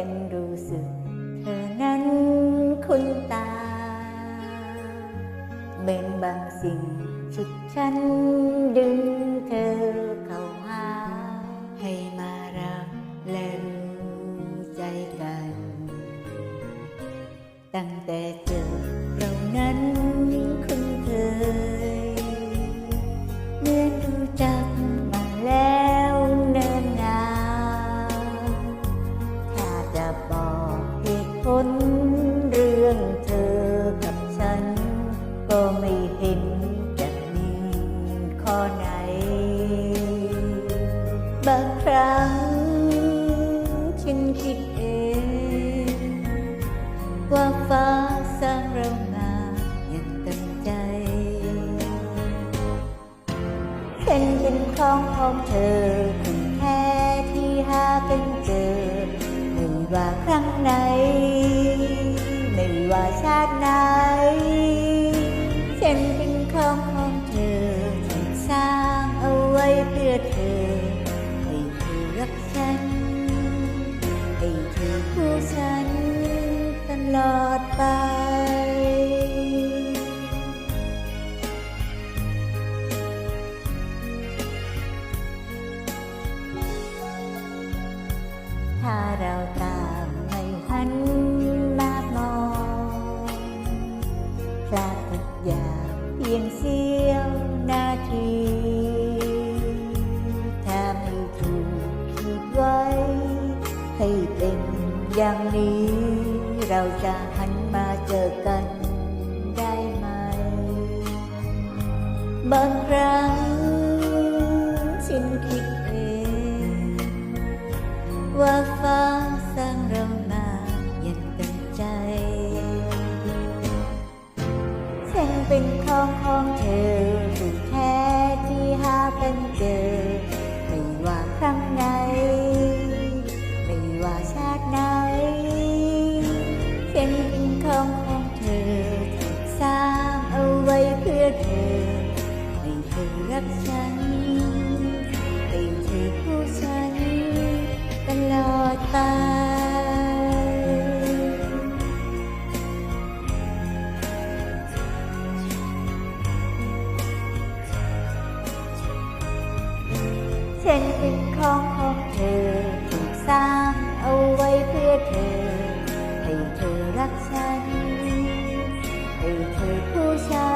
ฉันรู้สึก เธอนั้นคุ้นตา เหมือนบางสิ่งฉุดฉันดึงเธอเข้าหาให้มา ครั้ง ฉันคิดเอง ว่าฟ้าสร้างเรามาอย่างตั้งใจ ฉันเป็นของของเธอคุณแท้ที่หากันเจอ ไม่ว่าครั้งไหน ไม่ว่าชาติไหน ฉันเป็นของของเธอสร้างเอาไว้เพื่อเธอ อดไป ถ้า อย่างนี้เราจะหันมาเจอกันได้ไหม บางครั้งฉันคิดเองว่าฟ้า thường tình thì gấp xanh tình thì khô xanh cần lo tay trên kinh không không thường thuộc sang âu vây phía thường tình thì gấp xanh tình thì khô xanh